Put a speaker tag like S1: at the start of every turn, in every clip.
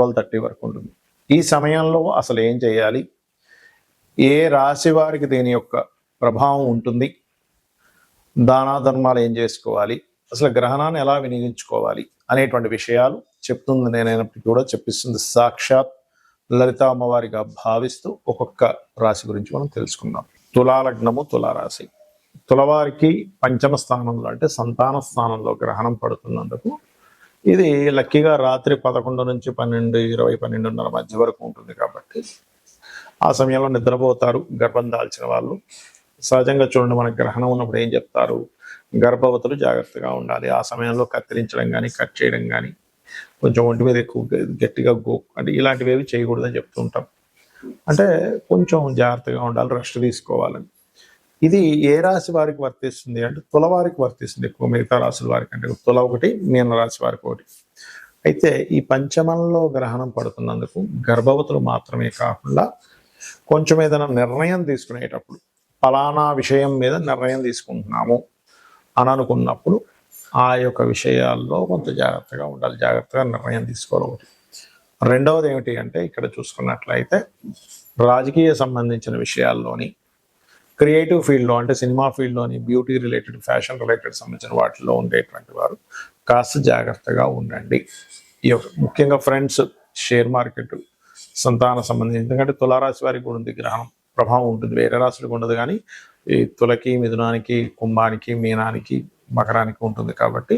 S1: Twelve thirty వరకు ఉంటుంది. ఈ సమయంలో అసలు ఏం చేయాలి? ఏ రాశి వారికి దీని యొక్క ప్రభావం ఉంటుంది? దానా ధర్మాలు ఏం చేసుకోవాలి? అసలు గ్రహణాన్ని ఎలా వినియోగించుకోవాలి? అనేటువంటి విషయాలు చెప్తుంది నేనైనప్పటికీ కూడా చెప్పిస్తుంది. సాక్షాత్ లలిత అమ్మవారిగా భావిస్తూ ఒక్కొక్క రాశి గురించి మనం తెలుసుకుందాం. తులాలగ్నము తులారాశి. తులవారికి పంచమ స్థానంలో అంటే సంతాన స్థానంలో గ్రహణం పడుతున్నందుకు ఇది లక్కీగా రాత్రి పదకొండు నుంచి పన్నెండు ఇరవై పన్నెండున్నర మధ్య వరకు ఉంటుంది కాబట్టి ఆ సమయంలో నిద్రపోతారు గర్భం దాల్చిన వాళ్ళు. సహజంగా చూడండి మనకి గ్రహణం ఉన్నప్పుడు ఏం చెప్తారు? గర్భవతులు జాగ్రత్తగా ఉండాలి. ఆ సమయంలో కత్తిరించడం కానీ కట్ చేయడం కానీ కొంచెం ఒంటి మీద ఎక్కువ గట్టిగా గో అంటే ఇలాంటివి ఏవి చేయకూడదని చెప్తుంటాం. అంటే కొంచెం జాగ్రత్తగా ఉండాలి రెస్ట్ తీసుకోవాలని. ఇది ఏ రాశి వారికి వర్తిస్తుంది అంటే తులవారికి వర్తిస్తుంది ఎక్కువ మిగతా రాశుల వారికి అంటే తుల ఒకటి మీన రాశి వారికి ఒకటి. అయితే ఈ పంచమంలో గ్రహణం పడుతున్నందుకు గర్భవతులు మాత్రమే కాకుండా కొంచెం ఏదైనా నిర్ణయం తీసుకునేటప్పుడు ఫలానా విషయం మీద నిర్ణయం తీసుకుంటున్నాము అని అనుకున్నప్పుడు ఆ యొక్క విషయాల్లో కొంత జాగ్రత్తగా ఉండాలి. జాగ్రత్తగా నిర్ణయం తీసుకోవాలి. ఒకటి రెండవది ఏమిటి అంటే ఇక్కడ చూసుకున్నట్లయితే రాజకీయ సంబంధించిన విషయాల్లోని క్రియేటివ్ ఫీల్డ్లో అంటే సినిమా ఫీల్డ్లోని బ్యూటీ రిలేటెడ్ ఫ్యాషన్ రిలేటెడ్ సంబంధించిన వాటిలో ఉండేటువంటి వారు కాస్త జాగ్రత్తగా ఉండండి. ఈ యొక్క ముఖ్యంగా ఫ్రెండ్స్ షేర్ మార్కెట్ సంతాన సంబంధించి ఎందుకంటే తులారాశి వారికి కూడా ఉంది గ్రహణం ప్రభావం ఉంటుంది. వేరే రాశులకు ఉండదు కానీ ఈ తులకి మిథునానికి కుంభానికి మీనానికి మకరానికి ఉంటుంది కాబట్టి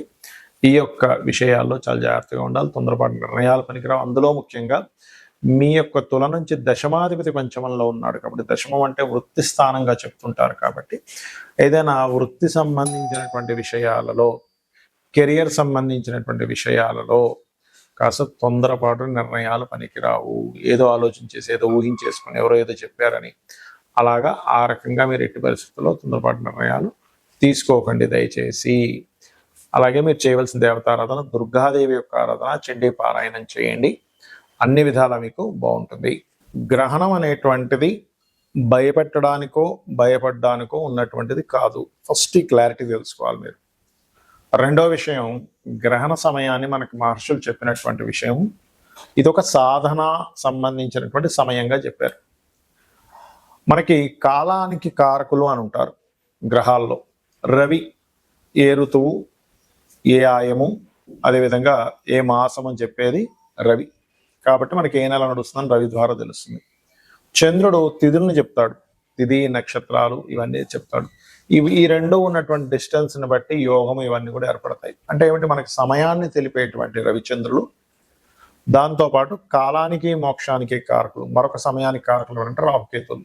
S1: ఈ యొక్క విషయాల్లో చాలా జాగ్రత్తగా ఉండాలి. తొందరపాటు నిర్ణయాలు పనికిరావు. అందులో ముఖ్యంగా మీ యొక్క తుల నుంచి దశమాధిపతి పంచమంలో ఉన్నాడు కాబట్టి దశమం అంటే వృత్తి స్థానంగా చెప్తుంటారు కాబట్టి ఏదైనా వృత్తి సంబంధించినటువంటి విషయాలలో కెరియర్ సంబంధించినటువంటి విషయాలలో కాస్త తొందరపాటు నిర్ణయాలు పనికిరావు. ఏదో ఆలోచించేసి ఏదో ఊహించేసుకుని ఎవరో ఏదో చెప్పారని అలాగా ఆ రకంగా మీరు ఎట్టి పరిస్థితుల్లో తొందరపాటు నిర్ణయాలు తీసుకోకండి దయచేసి. అలాగే మీరు చేయవలసిన దేవతారాధన దుర్గాదేవి యొక్క ఆరాధన చండీ పారాయణం చేయండి. అన్ని విధాలా మీకు బాగుంటుంది. గ్రహణం అనేటువంటిది భయపెట్టడానికో భయపడడానికో ఉన్నటువంటిది కాదు. ఫస్ట్ ఈ క్లారిటీ తెలుసుకోవాలి మీరు. రెండో విషయం గ్రహణ సమయాన్ని మనకు మహర్షులు చెప్పినటువంటి విషయం. ఇది ఒక సాధన సంబంధించినటువంటి సమయంగా చెప్పారు. మనకి కాలానికి కారకులు అని ఉంటారు గ్రహాల్లో. రవి ఏ ఋతువు ఏ ఆయము అదేవిధంగా ఏ మాసం అని చెప్పేది రవి. కాబట్టి మనకి ఏ నెల నడుస్తుందని రవి ద్వారా తెలుస్తుంది. చంద్రుడు తిథులను చెప్తాడు. తిథి నక్షత్రాలు ఇవన్నీ చెప్తాడు. ఇవి ఈ రెండు ఉన్నటువంటి డిస్టెన్స్ని బట్టి యోగం ఇవన్నీ కూడా ఏర్పడతాయి. అంటే ఏమిటి? మనకి సమయాన్ని తెలిపేటువంటి రవిచంద్రులు దాంతోపాటు కాలానికి మోక్షానికి కారకులు మరొక సమయానికి కారకులు అంటే రాహుకేతులు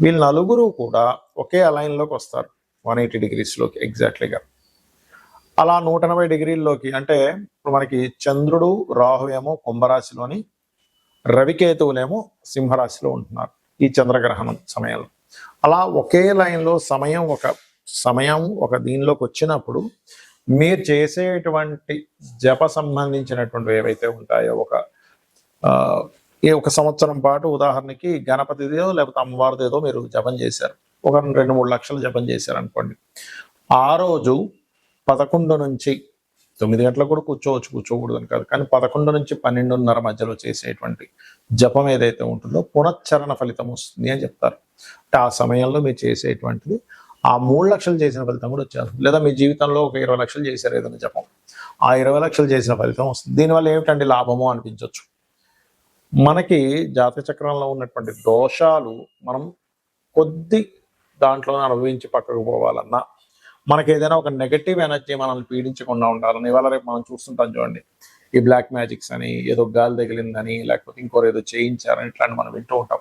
S1: వీళ్ళు నలుగురు కూడా ఒకే అలైన్లోకి వస్తారు. వన్ ఎయిటీ డిగ్రీస్లోకి ఎగ్జాక్ట్లీగా అలా నూట ఎనభై డిగ్రీల్లోకి అంటే ఇప్పుడు మనకి చంద్రుడు రాహు ఏమో కుంభరాశిలోని రవికేతువులేమో సింహరాశిలో ఉంటున్నారు ఈ చంద్రగ్రహణం సమయంలో. అలా ఒకే లైన్లో సమయం ఒక సమయం ఒక దీనిలోకి వచ్చినప్పుడు మీరు చేసేటువంటి జప సంబంధించినటువంటి ఏవైతే ఉంటాయో ఒక ఈ ఒక సంవత్సరం పాటు ఉదాహరణకి గణపతిదేదో లేకపోతే అమ్మవారిదేదో మీరు జపం చేశారు. ఒక రెండు మూడు లక్షలు జపం చేశారు అనుకోండి ఆ రోజు పదకొండు నుంచి తొమ్మిది గంటలకు కూడా కూర్చోవచ్చు కూర్చోకూడదు అని కాదు. కానీ పదకొండు నుంచి పన్నెండున్నర మధ్యలో చేసేటువంటి జపం ఏదైతే ఉంటుందో పునశ్చరణ ఫలితం వస్తుంది అని చెప్తారు. అంటే ఆ సమయంలో మీరు చేసేటువంటిది ఆ మూడు లక్షలు చేసిన ఫలితం కూడా వచ్చేస్తుంది. లేదా మీ జీవితంలో ఒక ఇరవై లక్షలు చేశారు ఏదైనా జపం. ఆ ఇరవై లక్షలు చేసిన ఫలితం వస్తుంది. దీనివల్ల ఏమిటండి లాభము అనిపించవచ్చు మనకి జాతక చక్రంలో ఉన్నటువంటి దోషాలు మనం కొద్ది దాంట్లోనే అనుభవించి పక్కకు పోవాలన్నా మనకి ఏదైనా ఒక నెగటివ్ ఎనర్జీ మనల్ని పీడించకుండా ఉండాలని ఇవాళ రేపు మనం చూస్తుంటాం చూడండి. ఈ బ్లాక్ మ్యాజిక్స్ అని ఏదో గాలి తగిలిందని లేకపోతే ఇంకోరు ఏదో చేయించారని ఇట్లాంటి మనం వింటూ ఉంటాం.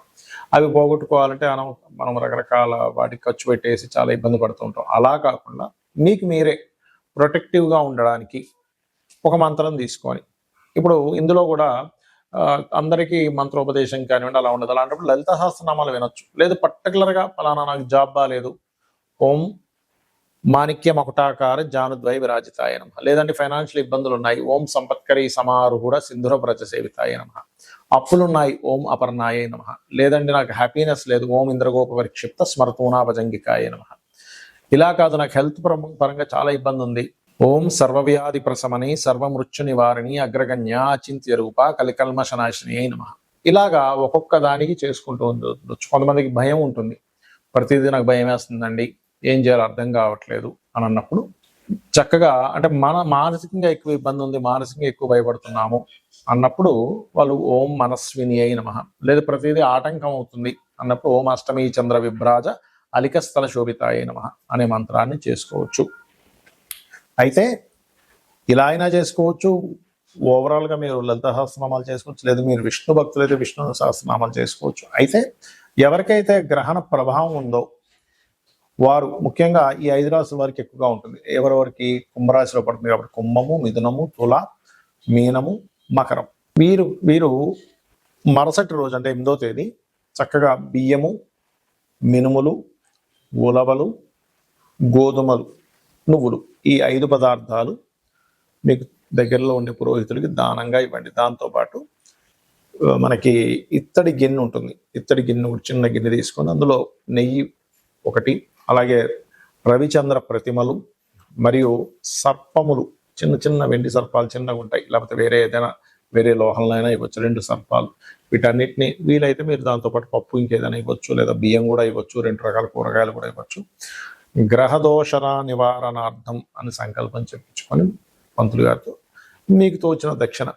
S1: అవి పోగొట్టుకోవాలంటే మనం మనం రకరకాల వాటికి ఖర్చు పెట్టేసి చాలా ఇబ్బంది పడుతూ ఉంటాం. అలా కాకుండా మీకు మీరే ప్రొటెక్టివ్గా ఉండడానికి ఒక మంత్రం తీసుకొని ఇప్పుడు ఇందులో కూడా అందరికీ మంత్రోపదేశం కానివ్వండి అలా ఉండదు. అలాంటప్పుడు లలిత సహస్రనామాలు వినొచ్చు. లేదు పర్టికులర్గా ఫలానా నాకు జాబ్ బాగాలేదు ఓం మాణిక్య ఒకటాకార జానుద్వయ విరాజితాయ నమ. లేదంటే ఫైనాన్షియల్ ఇబ్బందులు ఉన్నాయి. ఓం సంపత్కరి కూడా సింధుర వ్రజ సేవితాయ నమ. అప్పులున్నాయి. ఓం అపర్ణాయ నమ. లేదండి నాకు హ్యాపీనెస్ లేదు. ఓం ఇంద్రగోప పరిక్షిప్త స్మర్తూనాభజంగికాయ నమ. ఇలా కాదు నాకు హెల్త్ పరంగా చాలా ఇబ్బంది ఉంది. ఓం సర్వవ్యాధి ప్రశమని సర్వమృత్యు నివారిణి అగ్రగణ్య అచింత్య రూప కలికల్మశనాశిని నమ. ఇలాగా ఒక్కొక్క దానికి చేసుకుంటూ ఉండొచ్చు కొంతమందికి భయం ఉంటుంది. ప్రతిదీ నాకు భయం వేస్తుందండి. ఏం చేయాలో అర్థం కావట్లేదు అని అన్నప్పుడు చక్కగా అంటే మన మానసికంగా ఎక్కువ ఇబ్బంది ఉంది మానసికంగా ఎక్కువ భయపడుతున్నాము అన్నప్పుడు వాళ్ళు ఓం మనస్విని అయి మహ లేదు ప్రతిదీ ఆటంకం అవుతుంది అన్నప్పుడు ఓం అష్టమి చంద్ర విభ్రాజ అలికస్థల శోభితాయ నమ అనే మంత్రాన్ని చేసుకోవచ్చు. అయితే ఇలా అయినా చేసుకోవచ్చు. ఓవరాల్గా మీరు లలిత సహస్రనామాలు చేసుకోవచ్చు. లేదు మీరు విష్ణు భక్తులైతే విష్ణు సహస్రనామాలు చేసుకోవచ్చు. అయితే ఎవరికైతే గ్రహణ ప్రభావం ఉందో వారు ముఖ్యంగా ఈ ఐదు రాశుల వారికి ఎక్కువగా ఉంటుంది. ఎవరెవరికి కుంభరాశిలో పడుతుంది? కాబట్టి కుంభము మిథునము తుల మీనము మకరం. వీరు వీరు మరుసటి రోజు అంటే ఎనిమిదో తేదీ చక్కగా బియ్యము మినుములు ఉలవలు గోధుమలు నువ్వులు ఈ ఐదు పదార్థాలు మీకు దగ్గరలో ఉండే పురోహితుడికి దానంగా ఇవ్వండి. దాంతోపాటు మనకి ఇత్తడి గిన్నె ఉంటుంది. ఇత్తడి గిన్నె చిన్న గిన్నె తీసుకొని అందులో నెయ్యి ఒకటి అలాగే రవిచంద్ర ప్రతిమలు మరియు సర్పములు చిన్న చిన్న వెండి సర్పాలు చిన్నగా ఉంటాయి. లేకపోతే వేరే ఏదైనా వేరే లోహంలోనైనా ఇవ్వచ్చు రెండు సర్పాలు. వీటన్నిటిని వీలైతే మీరు దాంతోపాటు పప్పు ఇంకేదైనా ఇవ్వచ్చు లేదా బియ్యం కూడా ఇవ్వచ్చు రెండు రకాల కూరగాయలు కూడా ఇవ్వచ్చు. గ్రహదోషణ నివారణార్థం అని సంకల్పం చెప్పించుకొని పంతులు గారితో మీకు తోచిన దక్షిణ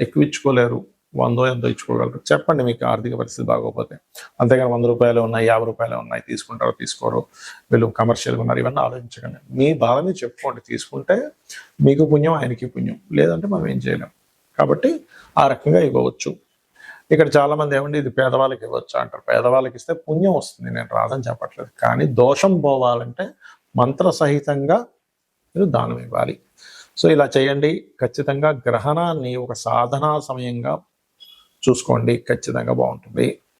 S1: ఎక్కువ ఇచ్చుకోలేరు వందో ఎంతో ఇచ్చుకోగలరు. చెప్పండి మీకు ఆర్థిక పరిస్థితి బాగోపోతే అంతేగాని వంద రూపాయలు ఉన్నాయి యాభై రూపాయలు ఉన్నాయి తీసుకుంటారో తీసుకోరు వీళ్ళు కమర్షియల్గా ఉన్నారు ఇవన్నీ ఆలోచించకండి. మీ బాధని చెప్పుకోండి. తీసుకుంటే మీకు పుణ్యం ఆయనకి పుణ్యం. లేదంటే మనం ఏం చేయలేం. కాబట్టి ఆ రకంగా ఇవ్వవచ్చు. ఇక్కడ చాలా మంది ఏమండి ఇది పేదవాళ్ళకి ఇవ్వచ్చు అంటారు. పేదవాళ్ళకి ఇస్తే పుణ్యం వస్తుంది. నేను రాదని చెప్పట్లేదు. కానీ దోషం పోవాలంటే మంత్ర సహితంగా మీరు దానం ఇవ్వాలి. సో ఇలా చేయండి. ఖచ్చితంగా గ్రహణాన్ని ఒక సాధనా సమయంగా చూసుకోండి. ఖచ్చితంగా బాగుంటుంది.